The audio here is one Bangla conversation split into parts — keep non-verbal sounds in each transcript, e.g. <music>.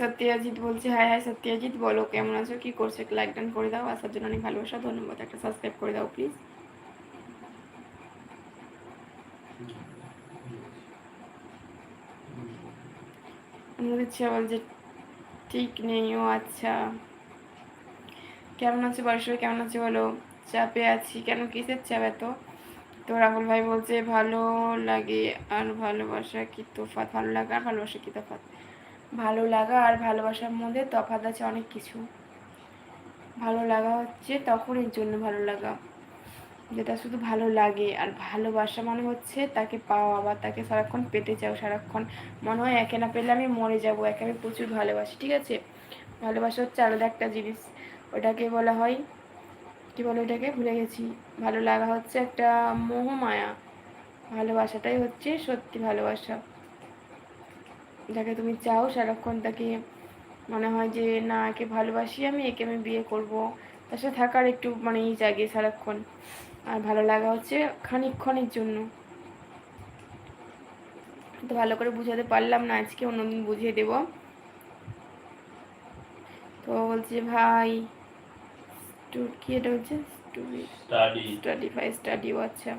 সত্যজিৎ বলছে হাই হাই সত্যজিৎ বলো কেমন আছো? কি করছ? একটু লাইক ডান করে দাও আসার জন্য অনেক ভালোবাসা ধন্যবাদ। একটা সাবস্ক্রাইব করে দাও প্লিজ বলছে ঠিক নেই ও আচ্ছা। কেমন আছে বাড়ির সবাই কেমন আছে বলো? চাপে আছি। কেন কিসের চাপ এত? তো রাহুল ভাই বলছে, ভালো লাগে আর ভালোবাসা কি তোফাত ভালো লাগা আর ভালোবাসা কি তফাৎ? ভালো লাগা আর ভালোবাসার মধ্যে তফাৎ আছে অনেক কিছু। ভালো লাগা হচ্ছে তখনের জন্য ভালো লাগা, যেটা শুধু ভালো লাগে। আর ভালোবাসা মানে হচ্ছে তাকে পাওয়া বা তাকে সারাক্ষণ পেতে চাও। সারাক্ষণ মনে হয় একে না পেলে আমি মরে যাব, একে আমি প্রচুর ভালোবাসি, ঠিক আছে? ভালোবাসা হচ্ছে আলাদা একটা জিনিস। ওটাকে বলা হয় কি বলে ওটাকে? ভুলে গেছি। ভালো লাগা হচ্ছে একটা মোহমায়া। ভালোবাসাটাই হচ্ছে সত্যি ভালোবাসা। যাকে তুমি চাও সারাক্ষণ তাকে মনে হয় যে, না, একে ভালোবাসি আমি, একে আমি বিয়ে করব। তার সাথে থাকার একটু মানে ই জাগে সারাক্ষণ। আর ভালো লাগা হচ্ছে খানিকক্ষণের জন্য। তো ভালো করে বুঝাতে পারলাম না, আজকে অন্যদিন বুঝিয়ে দেব। তো বলছে, ভাই স্টু- কি এটা হচ্ছে स्टडी স্টাডি ভাই স্টাডিও আচ্ছা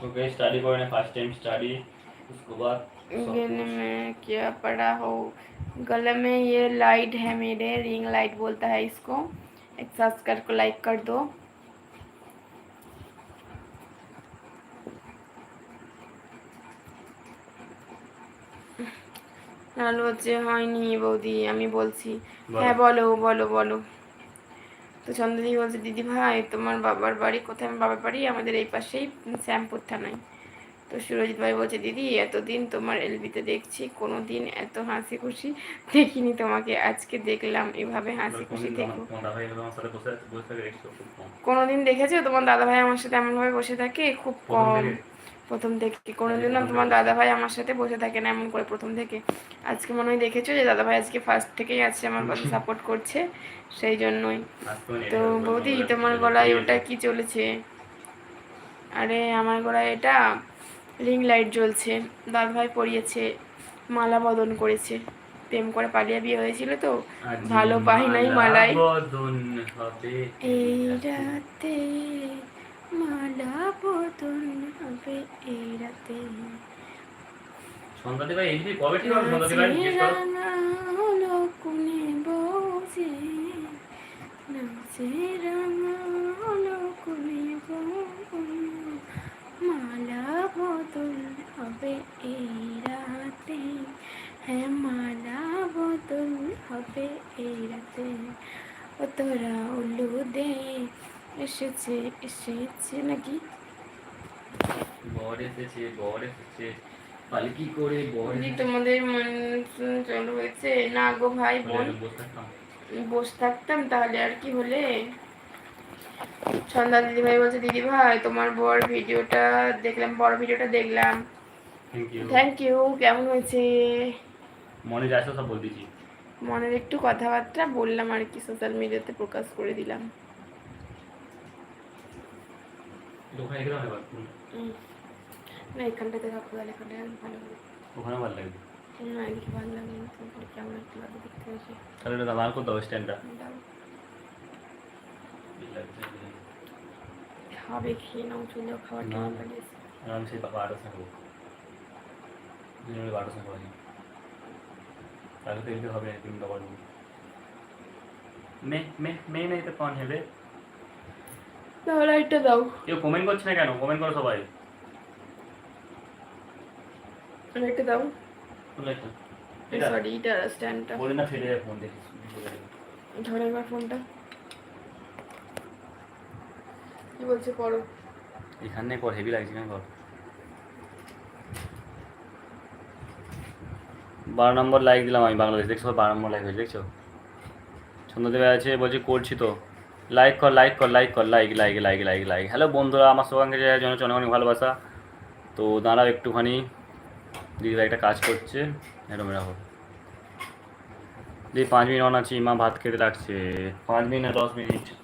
तो गए स्टडी करने फर्स्ट टाइम स्टडी उसके बाद सब गले कुछ। में क्या पड़ा हो गले में ये लाइट है मेरे रिंग लाइट बोलता है इसको एक सब्सक्राइब को लाइक कर दो হ্যালো হচ্ছে হয়নি বৌদি আমি বলছি বলো। হ্যাঁ বলো বলো বলো তো চন্দ্রদি বলছে দিদি ভাই তোমার বাবার বাড়ি কোথায়? আমার বাবার বাড়ি আমাদের এই পাশেই শ্যামপুর থানায়। তো সুরজিৎ ভাই বলছে দিদি এতদিন তোমার এলবিতে দেখছি কোনো দিন এত হাসি খুশি দেখিনি তোমাকে। আজকে দেখলাম এভাবে হাসি খুশি কম। কোনোদিন দেখেছ? তোমার দাদা ভাই আমার সাথে এমনভাবে বসে থাকে খুব কম? প্রথম থেকে কোনোদিন না তোমার থেকে। দাদা ভাই আমার সাথে বসে থাকে না এমন করে প্রথম থেকে। আজকে মনে হয় দেখেছ যে দাদা ভাই আজকে ফার্স্ট থেকেই আছে আমার পাশে সাপোর্ট <laughs> করছে সেই জন্যই। তো বৌদি তোমার গলায় ওটা কি চলেছে? আরে আমার গলায় এটা রিং লাইট জ্বলছে। দাদা ভাই পরিয়েছে মালা বদন করেছে। প্রেম করে পালিয়ে বিয়ে হয়েছিল তো। ভালো পাই নাই মালাই বদন হবে। এই রাতে মালা বদন হবে এই রাতে সন্ধ্যাতে ভাই এইদিকে কবে ঠিক হবে? সন্ধ্যাতে ভাই জিজ্ঞেস করো। হলো কোণে বসে নাচে রাঙা হলো কোণে মালা বদল হবে এই রাতে হ্যাঁ মালা বদল হবে এই রাতে ও তোরা উল্লু দে এসেছে এসেছে নাকি? বর এসেছে বর এসেছে। পালকি করে বর তোমাদের মন চালু হয়েছে না গো ভাই বোন বসে থাকতাম। তাহলে আর কি হলে? সন্ধ্যা দিদি ভাই বলছে দিদি ভাই তোমার বড় ভিডিওটা দেখলাম বড় ভিডিওটা দেখলাম। থ্যাংক ইউ কেমন হয়েছে? মনে যাচ্ছে সব বল দিচ্ছি মনের একটু কথাবার্তা বললাম আর কি সোশ্যাল মিডিয়াতে প্রকাশ করে দিলাম। ওখানে গেলাম এবার উম। না এখানটাতে থাকব তাহলে এখানটা ভালো হবে ওখানে ভালো লাগবে না এদিকে ভালো লাগে না তোমার কেমন একটু লাগে দেখতে হয়েছে তাহলে এটা দাবার করতে হবে স্ট্যান্ডটা দাও খাবে খেয়ে নাও চলেও খাবার না। কেমন পালিয়েছে আমি সেই বাবা আটাশ খাব দুজনে বারোশো খাব তাহলে তো এদিকে হবে না তুমি বাবার মে মে মে নেই তো কন হেবে তাহলে এটা দাও। কেউ কমেন্ট করছে না কেন? কমেন্ট করো সবাই। এটা দাও। সরি এটা। স্ট্যান্ডটা বলে না ফেলে ফোন দেখিস ধরে একবার ফোনটা কি বলছে পড়ো। এখানে কর হেভি লাগছে কেন কর বারো নম্বর লাইক দিলাম আমি বাংলাদেশ দেখছ বারো নম্বর লাইক হয়েছে দেখছ? সন্ধ্যাদেবে আছে বলছে করছি তো। লাইক কর লাইক কর লাইক কর like like like like like hello বন্ধুরা, আমার সঙ্গে জন্য অনেক অনেক ভালোবাসা। তো দাঁড়াও একটুখানি। দিদিভাই একটা কাজ করছে। এরম, এরকম। দিদি, পাঁচ মিনিট অন আছি, মা ভাত খেতে লাগছে। পাঁচ মিনিট দশ মিনিট।